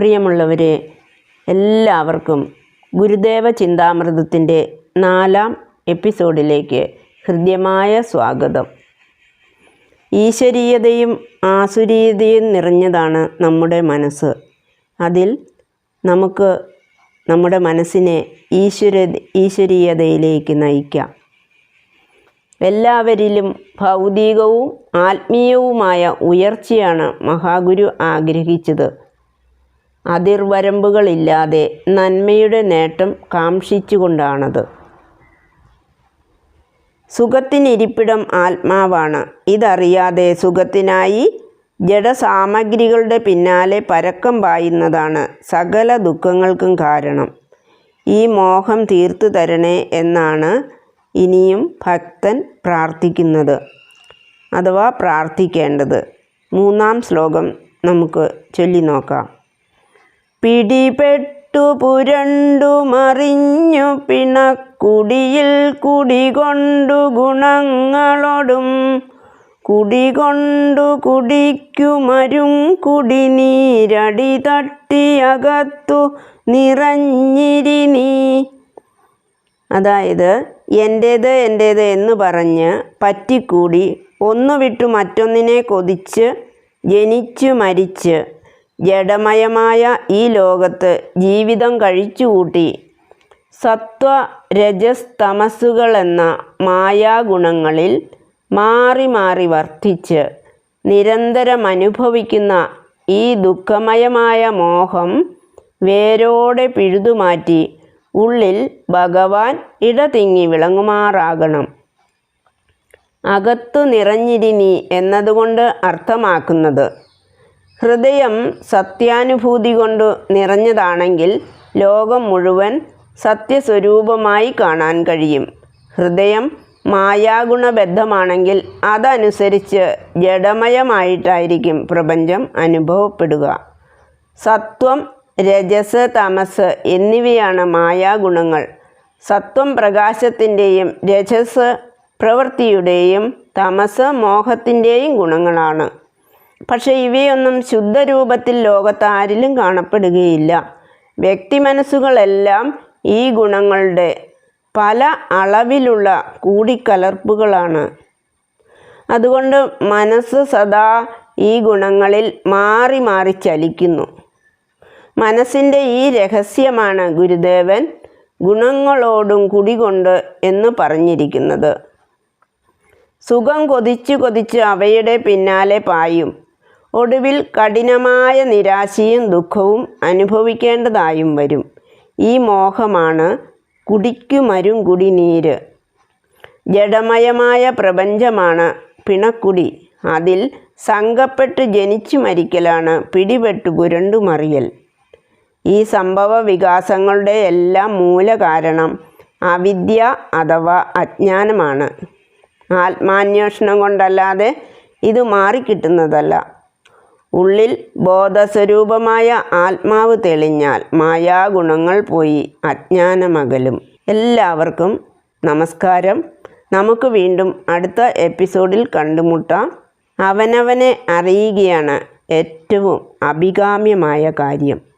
പ്രിയമുള്ളവരെ എല്ലാവർക്കും ഗുരുദേവ ചിന്താമൃതത്തിന്റെ നാലാം എപ്പിസോഡിലേക്ക് ഹൃദ്യമായ സ്വാഗതം. ഈശ്വരീയതയും ആസുരീയതയും നിറഞ്ഞതാണ് നമ്മുടെ മനസ്സ്. അതിൽ നമുക്ക് നമ്മുടെ മനസ്സിനെ ഈശ്വര ഈശ്വരീയതയിലേക്ക് നയിക്കാം. എല്ലാവരിലും ഭൗതികവും ആത്മീയവുമായ ഉയർച്ചയാണ് മഹാഗുരു ആഗ്രഹിച്ചത്. അതിർവരമ്പുകളില്ലാതെ നന്മയുടെ നേട്ടം കാംഷിച്ചുകൊണ്ടാണത് സുഖത്തിനിരിപ്പിടം ആത്മാവാണ്. ഇതറിയാതെ സുഖത്തിനായി ജഡസാമഗ്രികളുടെ പിന്നാലെ പരക്കം പായുന്നതാണ് സകല ദുഃഖങ്ങൾക്കും കാരണം. ഈ മോഹം തീർത്തു തരണേ എന്നാണ് ഇനിയും ഭക്തൻ പ്രാർത്ഥിക്കുന്നത്. അഥവാ പ്രാർത്ഥിക്കേണ്ടത്. മൂന്നാം ശ്ലോകം നമുക്ക് ചൊല്ലി നോക്കാം പിടിപെട്ടു പുരണ്ടു മറിഞ്ഞു പിണക്കുടിയിൽ കുടികൊണ്ടു ഗുണങ്ങളോടും. കുടികൊണ്ടു കുടിക്കുമരും കുടിനീരടി തട്ടിയകത്തു നിറഞ്ഞിരി നീ. അതായത് എന്റേത് എന്റേത് എന്ന് പറഞ്ഞ് പറ്റിക്കൂടി. ഒന്നു വിട്ടു മറ്റൊന്നിനെ കൊതിച്ച് ജനിച്ചു മരിച്ച്. ജഡമയമായ ഈ ലോകത്ത് ജീവിതം കഴിച്ചുകൂട്ടി സത്വ രജസ് തമസ്സുകളെന്ന മായാഗുണങ്ങളിൽ മാറി മാറി വർദ്ധിച്ച് നിരന്തരം അനുഭവിക്കുന്ന ഈ ദുഃഖമയമായ മോഹം വേരോടെ പിഴുതുമാറ്റി ഉള്ളിൽ ഭഗവാൻ ഇടതിങ്ങി വിളങ്ങുമാറാകണം. അകത്തു നിറഞ്ഞിരിനി എന്നതുകൊണ്ട് അർത്ഥമാക്കുന്നത് ഹൃദയം സത്യാനുഭൂതി കൊണ്ട് നിറഞ്ഞതാണെങ്കിൽ ലോകം മുഴുവൻ സത്യസ്വരൂപമായി കാണാൻ കഴിയും. ഹൃദയം മായാഗുണബദ്ധമാണെങ്കിൽ അതനുസരിച്ച് ജഡമയമായിട്ടായിരിക്കും പ്രപഞ്ചം അനുഭവപ്പെടുക. സത്വം രജസ് തമസ് എന്നിവയാണ് മായാഗുണങ്ങൾ. സത്വം പ്രകാശത്തിന്റെയും രജസ് പ്രവൃത്തിയുടെയും തമസ് മോഹത്തിന്റെയും ഗുണങ്ങളാണ്. പക്ഷേ ഇവയൊന്നും ശുദ്ധരൂപത്തിൽ ലോകത്ത് ആരിലും കാണപ്പെടുകയില്ല. വ്യക്തി മനസ്സുകളെല്ലാം ഈ ഗുണങ്ങളുടെ പല അളവിലുള്ള കൂടിക്കലർപ്പുകളാണ്. അതുകൊണ്ട് മനസ്സ് സദാ ഈ ഗുണങ്ങളിൽ മാറി മാറി ചലിക്കുന്നു. മനസ്സിന്റെ ഈ രഹസ്യമാണ് ഗുരുദേവൻ ഗുണങ്ങളോടും കുടികൊണ്ട് എന്ന് പറഞ്ഞിരിക്കുന്നത്. സുഖം കൊതിച്ചു കൊതിച്ച് അവയുടെ പിന്നാലെ പായും. ഒടുവിൽ കഠിനമായ നിരാശയും ദുഃഖവും അനുഭവിക്കേണ്ടതായും വരും. ഈ മോഹമാണ് കുടിക്കുമരും കുടിനീര്. ജഡമയമായ പ്രപഞ്ചമാണ് പിണക്കുടി. അതിൽ സംഘപ്പെട്ട് ജനിച്ചു മരിക്കലാണ് പിടിപെട്ട് പുരണ്ടു മറിയൽ ഈ സംഭവ വികാസങ്ങളുടെ എല്ലാം മൂലകാരണം അവിദ്യ അഥവാ അജ്ഞാനമാണ്. ആത്മാന്വേഷണം കൊണ്ടല്ലാതെ ഇത് മാറിക്കിട്ടുന്നതല്ല. ഉള്ളിൽ ബോധസ്വരൂപമായ ആത്മാവ് തെളിഞ്ഞാൽ മായാഗുണങ്ങൾ പോയി അജ്ഞാനമകലും. എല്ലാവർക്കും നമസ്കാരം. നമുക്ക് വീണ്ടും അടുത്ത എപ്പിസോഡിൽ കണ്ടുമുട്ടാം. അവനവനെ അറിയുകയാണ് ഏറ്റവും അഭികാമ്യമായ കാര്യം.